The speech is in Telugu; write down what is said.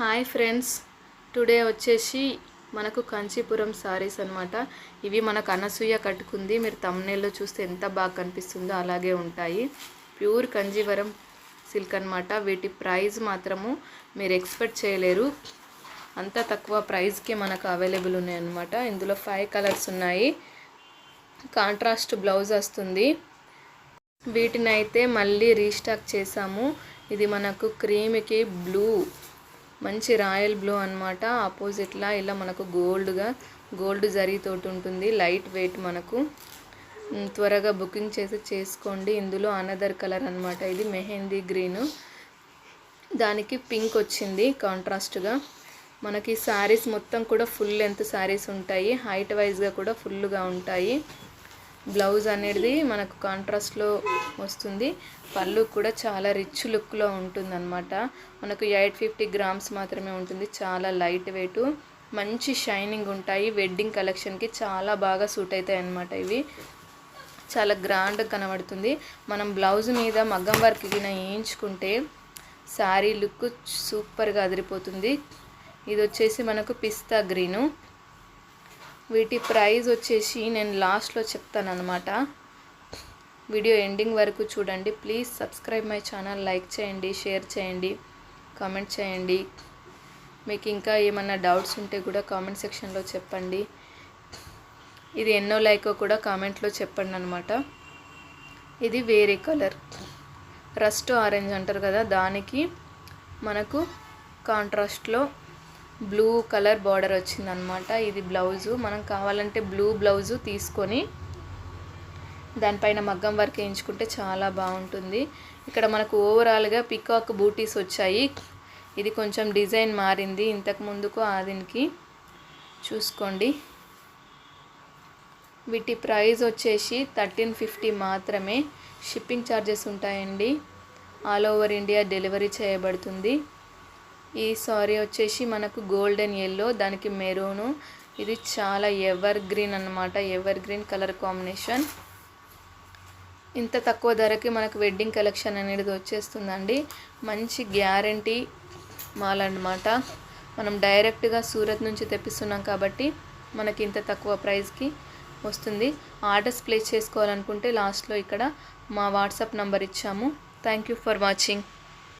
Hi friends. టుడే వచ్చేసి మనకు కంచీపురం సారీస్ అనమాట ఇవి మనకు అనసూయ కట్టుకుంది. మీరు తమ్నేల్లో చూస్తే ఎంత బాగా కనిపిస్తుందో అలాగే ఉంటాయి. ప్యూర్ కంజీవరం సిల్క్ అనమాట వీటి ప్రైస్ మాత్రము మీరు ఎక్స్పెక్ట్ చేయలేరు. అంత తక్కువ ప్రైస్కి మనకు అవైలబుల్ ఉన్నాయి అనమాట ఇందులో ఫైవ్ కలర్స్ ఉన్నాయి. కాంట్రాస్ట్ బ్లౌజ్ వస్తుంది. వీటిని అయితే మళ్ళీ రీస్టాక్ చేసాము ఇది మనకు క్రీమ్కి బ్లూ మంచి రాయల్ బ్లూ అనమాట ఆపోజిట్లా ఇలా మనకు గోల్డ్గా గోల్డ్ జరీతోటి ఉంటుంది. లైట్ వెయిట్ మనకు. త్వరగా బుకింగ్ చేసి చేసుకోండి. ఇందులో అనదర్ కలర్ అనమాట ఇది మెహందీ గ్రీన్. దానికి పింక్ వచ్చింది కాంట్రాస్ట్గా. మనకి శారీస్ మొత్తం కూడా ఫుల్ లెంత్ శారీస్ ఉంటాయి. హైట్ వైజ్గా కూడా ఫుల్గా ఉంటాయి. బ్లౌజ్ అనేది మనకు కాంట్రాస్ట్లో వస్తుంది. పళ్ళు కూడా చాలా రిచ్ లుక్లో ఉంటుంది అనమాట మనకు ఎయిట్ ఫిఫ్టీ గ్రామ్స్ మాత్రమే ఉంటుంది. చాలా లైట్ వెయిట్ మంచి షైనింగ్ ఉంటాయి. వెడ్డింగ్ కలెక్షన్కి చాలా బాగా సూట్ అవుతాయి అన్నమాట ఇవి. చాలా గ్రాండ్ కనబడుతుంది. మనం బ్లౌజ్ మీద మగ్గం వర్క్ వేయించుకుంటే శారీ లుక్ సూపర్గా అదిరిపోతుంది. ఇది వచ్చేసి మనకు పిస్తా గ్రీను. వీటి ప్రైజ్ వచ్చేసి నేను లాస్ట్లో చెప్తాను అనమాట వీడియో ఎండింగ్ వరకు చూడండి. Please subscribe my channel like చేయండి షేర్ చేయండి కామెంట్ చేయండి. మీకు ఇంకా ఏమన్నా డౌట్స్ ఉంటే కూడా కామెంట్ సెక్షన్లో చెప్పండి. ఇది ఎన్నో లైకో కూడా కామెంట్లో చెప్పండి అనమాట ఇది వేరే కలర్. రస్ట్ ఆరెంజ్ అంటారు కదా దానికి మనకు కాంట్రాస్ట్లో బ్లూ కలర్ బార్డర్ వచ్చిందనమాట. ఇది బ్లౌజు. మనం కావాలంటే బ్లూ బ్లౌజు తీసుకొని దానిపైన మగ్గం వర్క్ వేయించుకుంటే చాలా బాగుంటుంది. ఇక్కడ మనకు ఓవరాల్గా పికాక్ బూటీస్ వచ్చాయి. ఇది కొంచెం డిజైన్ మారింది. ఇంతకు ముందుకు ఆదినికి చూసుకోండి. వీటి ప్రైస్ వచ్చేసి థర్టీన్ ఫిఫ్టీ మాత్రమే. షిప్పింగ్ ఛార్జెస్ ఉంటాయండి. ఆల్ ఓవర్ ఇండియా డెలివరీ చేయబడుతుంది. ఈ సారీ వచ్చేసి మనకు గోల్డెన్ ఎల్లో దానికి మెరూను. ఇది చాలా ఎవర్ గ్రీన్ అన్నమాట ఎవర్ గ్రీన్ కలర్ కాంబినేషన్ ఇంత తక్కువ ధరకి మనకు వెడ్డింగ్ కలెక్షన్ అనేది వచ్చేస్తుందండి. మంచి గ్యారంటీ మాల్ అన్నమాట మనం డైరెక్ట్గా సూరత్ నుంచి తెప్పిస్తున్నాం కాబట్టి మనకి ఇంత తక్కువ ప్రైస్కి వస్తుంది. ఆర్డర్స్ ప్లేస్ చేసుకోవాలనుకుంటే లాస్ట్లో ఇక్కడ మా వాట్సాప్ నంబర్ ఇచ్చాము. Thank you for watching